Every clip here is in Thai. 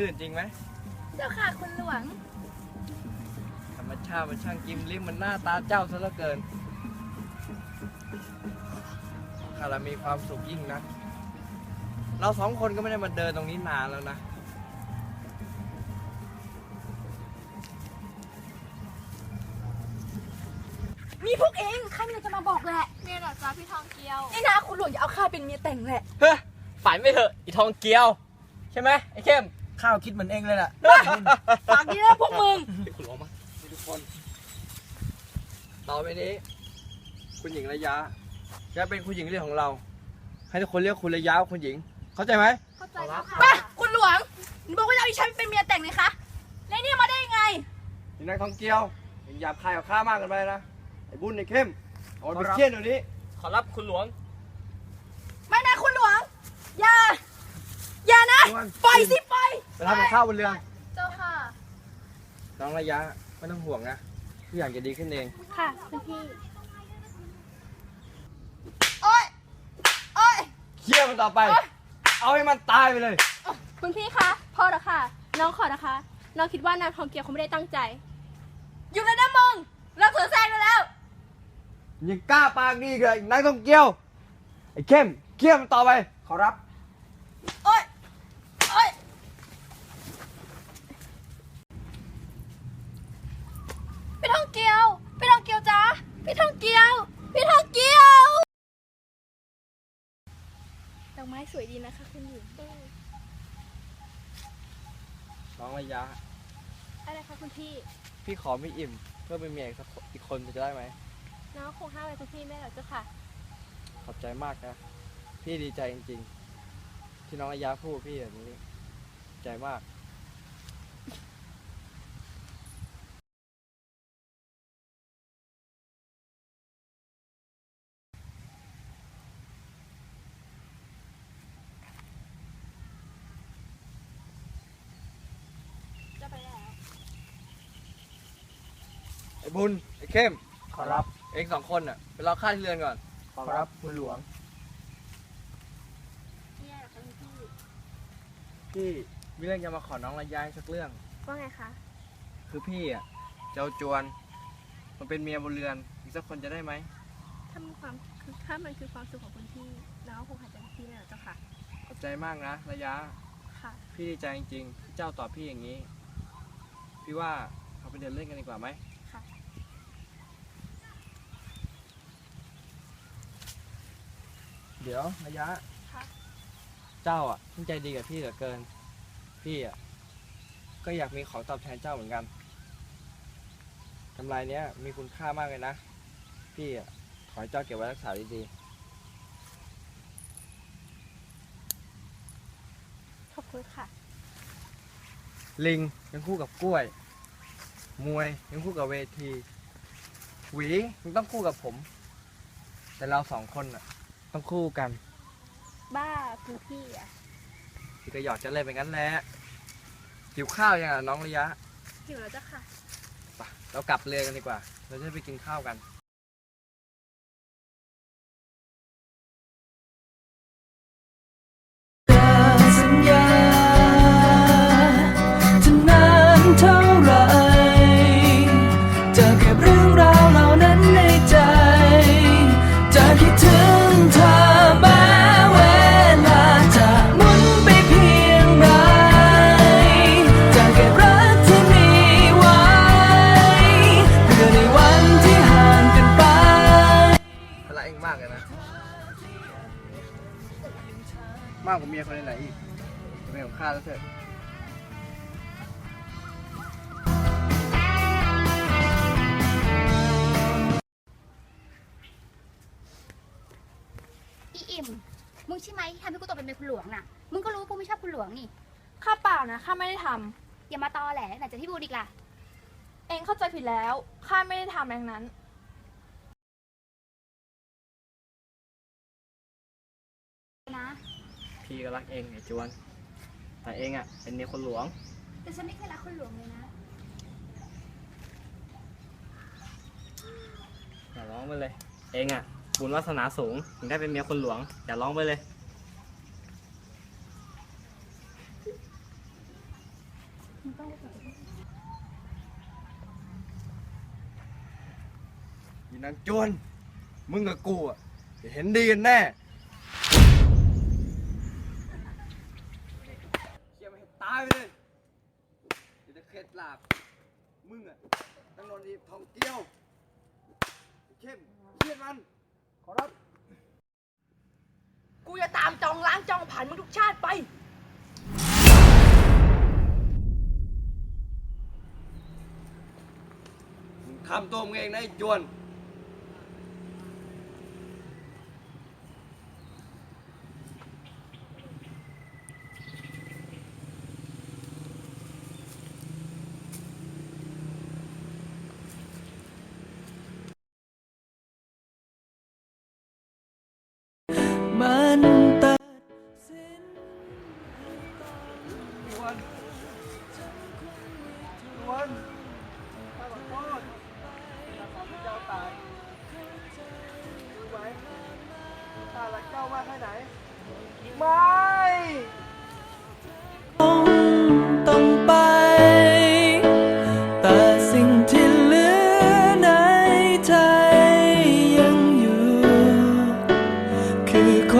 ชื่นจริงไหมเจ้าค่ะคุณหลวง ธรรมชาติมันช่างกิมลิ้มมันหน้าตาเจ้าซะเหลือเกินข้าละมีความสุขยิ่งนะ เราสองคนก็ไม่ได้มาเดินตรงนี้นานแล้วนะ มีพวกเองข้ามีอะไรจะมาบอกแหละเนี่ยเหรอจ้าพี่ทองเกียว นี่นะคุณหลวงอย่าเอาข้าเป็นเมียแต่งแหละ เฮ้ยฝันไม่เถอะอีทองเกียว ใช่ไหมไอ้เข้ม ข้าวคิดเหมือนเองเลยล่ะปากดีนะพวกมึง คุณหลวงมาทุกคน ต่อไปนี้ คุณหญิงระยะจะเป็นคุณหญิงเรื่องของเรา ให้ทุกคนเรียกคุณระยะว่าคุณหญิง เข้าใจไหม เข้าใจแล้วค่ะ ไปคุณหลวงบอกว่าจะเอาอีฉันเป็นเมียแต่งเลยคะแล้วนี่มาได้ยังไง นี่นายทองเกียวเองหยาบคายกับข้ามากเกันไปนะ ไอ้บุญไอ้เข้มเอาไปเชี่ยนเดี๋ยวนี้ ขอรับคุณหลวง ไม่นะคุณหลวง อย่า อย่านะหลวงปล่อยสิปล่อย ไปทำกับข้าวบนเรือ เจ้าค่ะ น้องระยะไม่ต้องห่วงนะทุกอย่างจะดีขึ้นเอง ค่ะคุณพี่ โอ๊ย โอ๊ยเชี่ยมันต่อไป เอาให้มันตายไปเลย คุณพี่คะพ่อเหรอค่ะ น้องขอนะคะ น้องคิดว่านางทองเกียวคงไม่ได้ตั้งใจ อยู่เลยนะมึง เราถือแซงไปแล้ว ยังกล้าปากดีอีกเลยนายทองเกียว ไอ้เข้มเชี่ยมันต่อไป ขอรับ โอ๊ย โอ๊ย พี่ทองเกียว พี่ทองเกียวจ้าพี่ ทองเกียว พี่ทองเกียวดอกไม้สวยดีนะคะคุณหญิงน้องระยะ อะไรคะคุณพี่ พี่ขอไม่อิ่ม เพื่อเป็นเมียอีกสักคนอีกคนจะได้ไหม น้องคงห้ามอะไรคุณพี่ไม่ได้หรอกเจ้าค่ะ ขอบใจมากนะ พี่ดีใจจริง ๆ ที่น้องระยะพูดพี่แบบนี้ ใจมาก จะไปแล้ว ไอ้บุญ ไอ้เข้ม ขอรับ เองสองคนอะไปรอข้าที่เรือนก่อน ขอรับคุณหลวง เนี่ยเหรอคะคุณพี่พี่มีเรื่องจะมาขอน้องระยะสักเรื่อง ว่าไงคะ คือพี่อะเจ้าจวนมันเป็นเมียบนเรือน อีกสักคนจะได้ไหม ถ้ามันความคือถ้ามันคือความสุขของคุณพี่น้องคงหาใจคุณพี่ไม่ได้หรอกเจ้าค่ะ ขอบใจมากนะระยะ ค่ะ พี่ดีใจจริงๆที่เจ้าตอบพี่อย่างนี้ พี่ว่าเราไปเดินเล่นกันดีกว่าไหม ค่ะ เดี๋ยวระยะ ค่ะเจ้าอะตั้งใจดีกับพี่เหลือเกิน พี่อะก็อยากมีของตอบแทนเจ้าเหมือนกันกำไรเนี้ยมีคุณค่ามากเลยนะ พี่อะขอให้เจ้าเก็บไว้รักษาดีขอบคุณค่ะ ๆ ลิงยังคู่กับกล้วย มวยยังคู่กับเวที หวียังต้องคู่กับผม แต่เราสองคนอะ ต้องคู่กัน บ้าคุณพี่อะพี่ก็หยอกจะเล่นไปงั้นแหละหิวข้าวยังอะน้องระยะหิวแล้วเจ้าค่ะ ไปเรากลับเรือกันดีกว่า เราจะได้ไปกินข้าวกัน ม มึงใช่ไหมที่ทำให้กูตกเป็นเมียคุณหลวงน่ะ มึงก็รู้ว่ากูไม่ชอบคุณหลวงนี่ ข้าเปล่านะข้าไม่ได้ทำอย่ามาตอแหลไหนจะพี่บูดอีกล่ะ เองเข้าใจผิดแล้วข้าไม่ได้ทำอย่างนั้น นะ พี่ก็รักเองไอ้จวน แต่เองอะเป็นเมียคนหลวง แต่ฉันไม่เคยรักคุณหลวงเลยนะ อย่าร้องไปเลย เองอะ บุญวาสนาสูง ถึงได้เป็นเมียคนหลวง อย่าร้องไปเลย อีนางจวน มึงกับกูอะจะเห็นดีกันแน่เชี่ยมันตายไปเลยเดี๋ยวจะเคล็ดลาบ มึงอะต้องนอนดีทองเกี้ยว เข้มเครียดมัน รับ กูจะตามจองล้างจองผ่านมึงทุกชาติไป มึงทำตัวมึงเองนะไอ้จวนมัน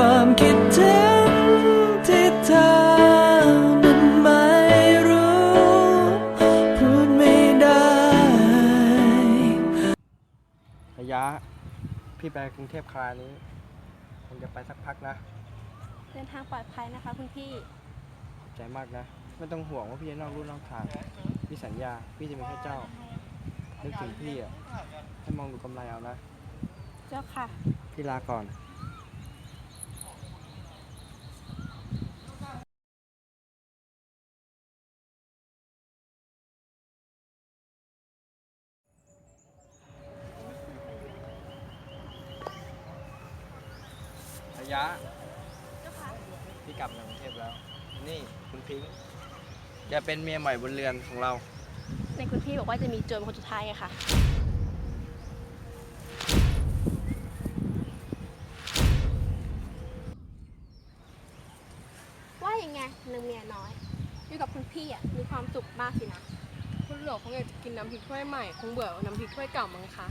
คือความคิดถึงที่เธอนั้นไม่รู้ พูดไม่ได้ระยะ พี่ไปกรุงเทพคราวนี้คงจะไปสักพักนะ เดินทางปลอดภัยนะคะคุณพี่ ขอบใจมากนะ ไม่ต้องห่วงว่าพี่จะนอกรู้นอกทาง พี่สัญญา พี่จะเป็นแค่เจ้า นึกถึงพี่อะ ให้มองดูกำไรเอานะ เจ้าค่ะ พี่ลาก่อน ระยะพี่กลับมากรุงเทพแล้ว นี่คุณพิงค์จะเป็นเมียใหม่บนเรือนของเรา ในคุณพี่บอกว่าจะมีโจรคนสุดท้ายไงคะว่ายังไงนางเมียน้อย อยู่กับคุณพี่อะมีความสุขมากสินะ คุณหลวงคงอยากจะกินน้ำพริกถ้วยใหม่ คงเบื่อน้ำพริกถ้วยเก่ามั้งคะ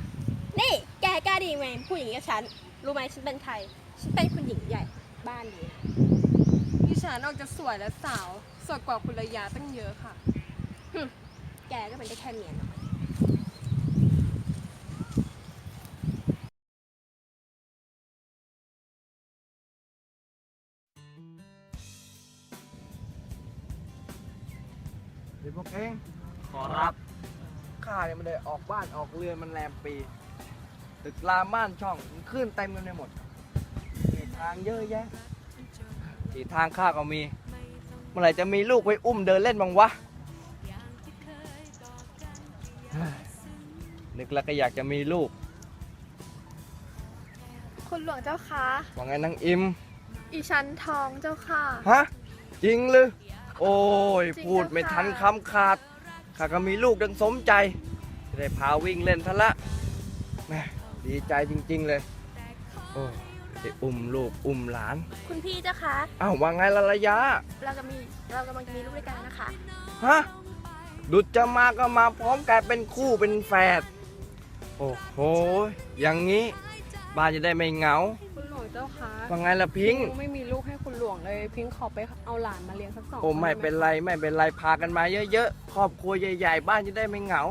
นี่ แกกล้าดีไหมพูดอย่างนี้กับฉัน รู้ไหมฉันเป็นใคร ฉันเป็นคุณหญิงใหญ่บ้านนี้นะดิฉันออกจะสวยและสาวสวยกว่าคุณระยาตั้งเยอะค่ะ แกก็เป็นได้แค่เมียน้อยเดี๋ยวพวกเองขอรับ ข้าเนี่ยมันเลยออกบ้านออกเรือนมันแรมปี ตึกรามบ้านช่องมันขึ้นเต็มกันไปหมดมี ทางเยอะแยะที่ทางข้าก็มี เมื่อไหร่จะมีลูกไว้อุ้มเดินเล่นบ้างวะเฮ้ยนึกแล้วก็อยากจะมีลูกคุณหลวงเจ้าคะว่าไงนางอิม อีชันทองเจ้าค่ะ ฮะ จริงหรือ โอ้ย จริงพูดไม่เจ้าค่ะทันคำขาด ข้าก็มีลูกดังสมใจ จะได้พาวิ่งเล่นทะละแม่ดีใจจริง ๆ เลย โอ้ ได้อุ้มลูกอุ้มหลานคุณพี่เจ้าคะอ้าวว่าไงละระยะ เราจะมีเรากำลังจะมีลูกด้วยกันนะคะ ฮะดุจจะมาก็มาพร้อมกันเป็นคู่เป็นแฝดโอ้โหอย่างนี้ บ้านจะได้ไม่เหงาคุณหลวงเจ้าคะว่าไงละพิงค์ ไม่มีลูกให้คุณหลวงเลย พิงค์ขอไปเอาหลานมาเลี้ยงสักสองโอ้คไม่ด้หเป็นไรไม่เป็นไรพากันมาเยอะๆครอบครัวใหญ่ๆ บ้านจะได้ไม่เหงา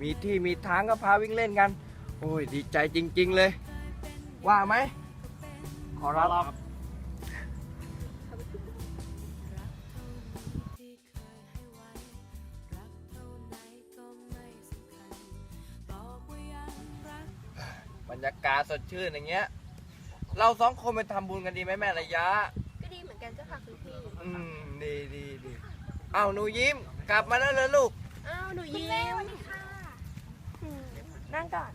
มีที่มีทางก็พาวิ่งเล่นกัน โอ้ยดีใจจริง ๆเลย ว่าไหม ขอรับ บรรยากาศสดชื่นอย่างเงี้ยคเราสองคนไปทำบุญกันดีไหมแม่ระยะ ก็ดีเหมือนกันเจ้าค่ะคุณพี่ อืม ดีดีดีเอาหนูยิ้ม กลับมาแล้วเหรอลูก อ้าว หนูยิ้มวันนี้ค่ะนั่งก่อน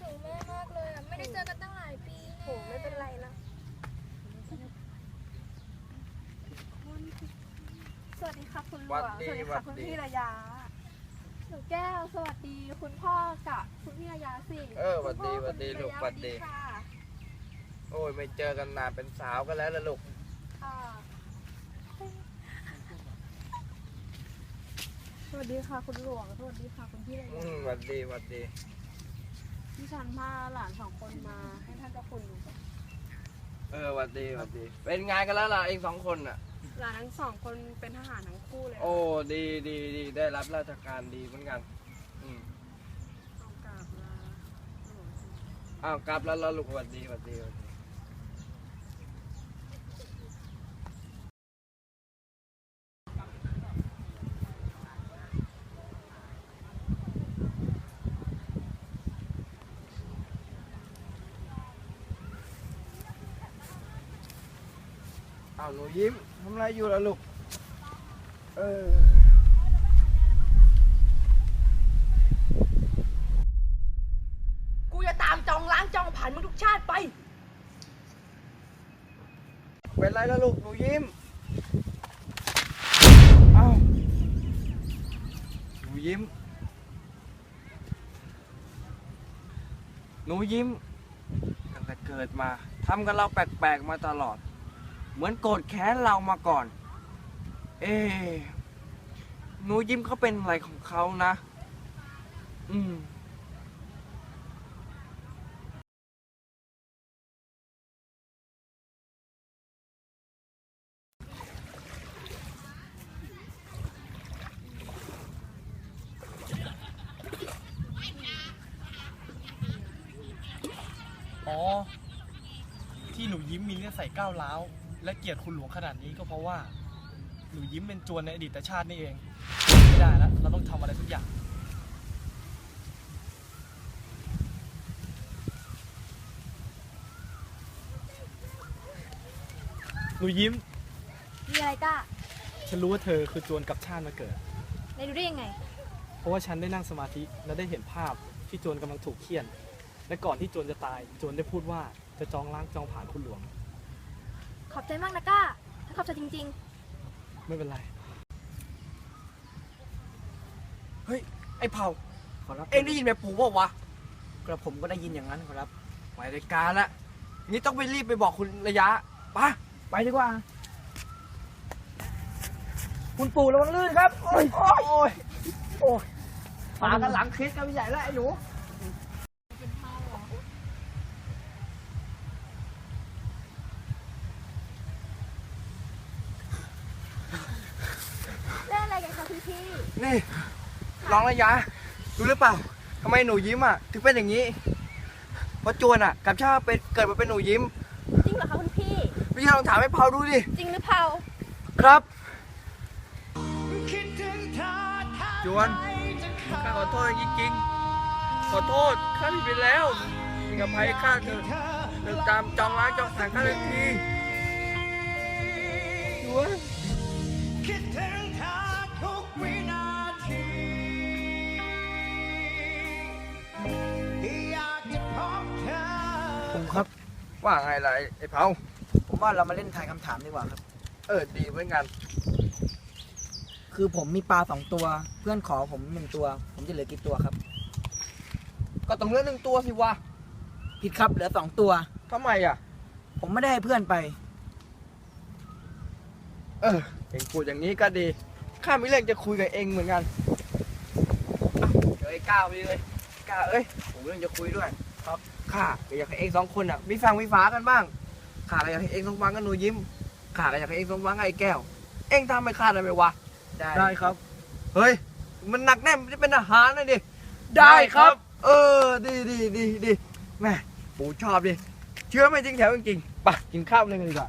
ถึงแม่มากเลยอะ ไม่ได้เจอกันตั้งหลายปีโหไม่เป็นไรนะ สวัสดีค่ะคุณหลวัวดงดีสวัสดีวัค่ะดคุณดีพี่ระยะหนูแก้ว สวัสดีคุณพ่อกับคุณพี่ระยาสิเออวัดดีวัดดีลูกวัดดีค่ะโอ้ยไม่เจอกันนานเป็นสาวกันแล้วล่ะลูกค่ะสวัสดีค่ะคุณหลวง สวัสดีค่ะคุณพี่ระอืยะมวัดดีวัดดี ที่ฉันพาหลานสองคนมาให้ท่านเจ้าคุณดูก่อนเออวัดดีวัดดี เป็นไงกันแล้วล่ะเองสองคนอะ หลานทั้งสองคนเป็นทหารทั้งคู่เลยโอ้ดีดีดีได้รับราชการดีเหมือนกัน อืมเอากราบลาหลวงอ้าวกลับแล้วล่ะลูกวัดดีวัดดีวัดดี หนูยิ้มทำอะไรอยู่ล่ะลูก เออกูจะตามจองล้างจองผ่านมึงทุกชาติไป เป็นไรล่ะลูก หนูยิ้ม เอ้า หนูยิ้ม หนูยิ้มตั้งแต่เกิดมาทำกับเราแปลกๆมาตลอด เหมือนโกรธแค้นเรามาก่อน เอ๊ะหนูยิ้มเขาเป็นอะไรของเขานะ อืมอ๋อ ที่หนูยิ้มมีเลือดใส่ก้าวร้าว และเกลียดคุณหลวงขนาดนี้ก็เพราะว่าหนูยิ้มเป็นโจรในอดีตชาตินี่เอง ไม่ได้แล้วเราต้องทำอะไรทุกอย่าง หนูยิ้ม มีอะไรก้าฉันรู้ว่าเธอคือโจรกลับชาติมาเกิดในรู้ได้ยังไง เพราะว่าฉันได้นั่งสมาธิและได้เห็นภาพที่โจรกำลังถูกเคี่ยน และก่อนที่โจรจะตายโจรได้พูดว่าจะจองล้างจองผ่านคุณหลวง ขอบใจมากนะก้าถ้าขอบใจจริง ไม่เป็นไร เฮ้ย ไอ้เผา ขอรับเอ็งได้ยินแบบปู่ว่าวะกระผมก็ได้ยินอย่างนั้นขอรับหมายรายการละนี่ต้องไปรีบไปบอกคุณระยะไปะไปดีกว่า คุณปู่ระวังลื่นครับ โอ้ยโอ้ยโอ้ยมากันหลังเคสกันใหญ่แล้วไอ้หนู ๆ เล่นอะไรกันคะคุณพี่ นี่ น้องระยะรู้หรือเปล่าทำไมหนูยิ้มอะถึงเป็นอย่างนี้เพราะจวนอะกับชาติเป็นเกิดมาเป็นหนูยิ้มจริงเหรอคะคุณพี่พี่ลองถามให้เผาดูดิจริงหรือเปล่าครับจวนข้าขอโทษจริงๆขอโทษข้าผิดไปแล้วมีกับภัยข้าเถอะเลิกตามจองล้างจองผ่านข้าเลยทีจวน ว่าไงล่ะไอ้ไอ้เผาผมว่าเรามาเล่นทายคำถามดีกว่าครับ เออดีเหมือนกันคือผมมีปลาสองตัว เพื่อนขอผมหนึ่งตัว ผมจะเหลือกี่ตัวครับ ก็ต้องเลือกหนึ่งตัวสิวะผิดครับเหลือสองตัว ทำไมอะ ผมไม่ได้ให้เพื่อนไป เออเองพูดอย่างนี้ก็ดี ข้ามีเรื่องจะคุยกับเองเหมือนกันอะเดี๋ยวไอ้ก้าวไปเลยก้าวเอ้ยผมมีเรื่องจะคุยด้วย ครับ ข้าก็อยากให้เองสองคนอะมีฟังมีฝากันบ้างข้าก็อยากให้เองสมหวังกับหนูยิ้มข้าก็อยากให้เองสมหวังกับไอ้แก้ว เองทำให้ข้าได้ไหมวะ ได้ครับ เฮ้ย มันหนักแน่นมันจะเป็นอาหารนะดิ ได้ครับ เออ ดีดีดีดีแม่ปู่ชอบดิ เชื่อไม่จริงแถวจริงๆไปกินข้าวเลยกันดีกว่า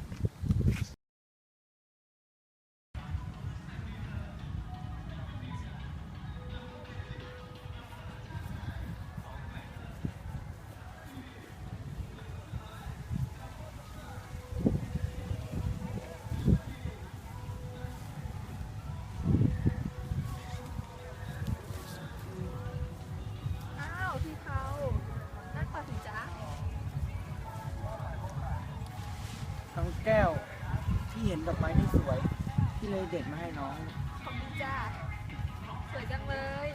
แก้วที่เห็นดอกไม้ที่สวย ที่เลยเด็ดมาให้น้อง ขอบคุณจ้าสวยจังเลย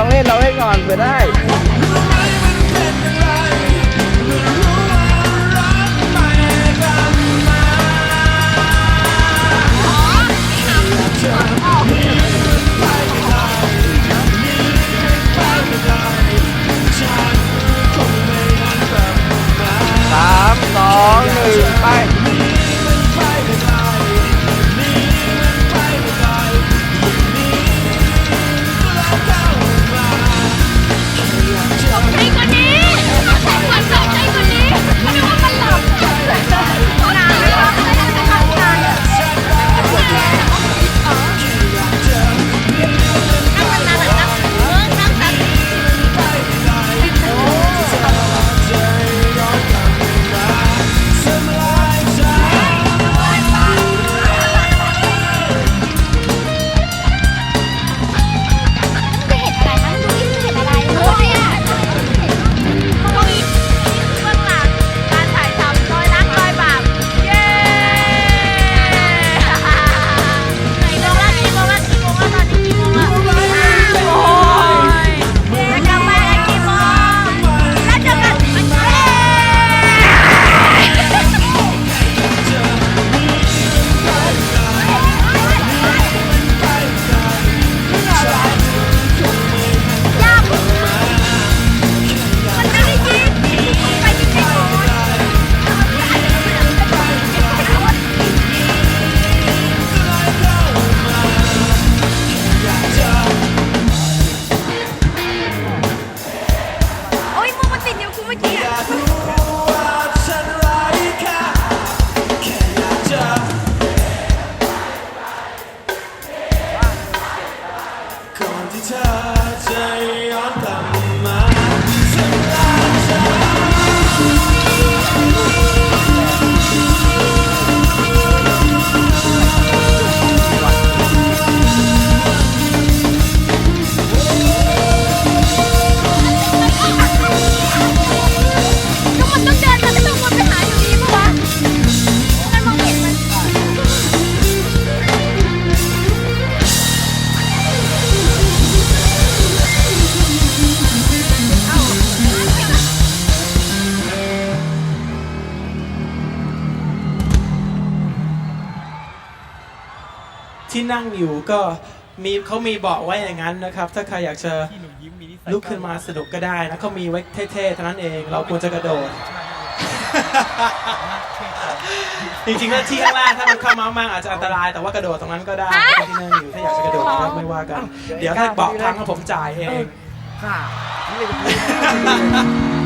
เราเล่นเราเล่นก่อนเผื่ได้สามสองหนึ่งไป นั่งอยู่ก็มีเขามีบอกไว้อย่างนั้นนะครับ ถ้าใครอยากจะที่หนูยิ้มมีนิสัยลุกขึ้นมาสนุกก็ได้นะเขามีไว้เท่ๆเท่านั้นเอง เราควรจะกระโดด จริงๆแล้วที่ข้างล่างถ้ามันเข้ามามากๆอาจจะอันตรายแต่ว่ากระโดดตรงนั้นก็ได้นะที่นั่งอยู่ถ้าอยากจะกระโดดนะครับไม่ว่ากัน เดี๋ยวถ้าบอกทางก็ผมจ่ายเอง ค่ะนี่เลยจะพูด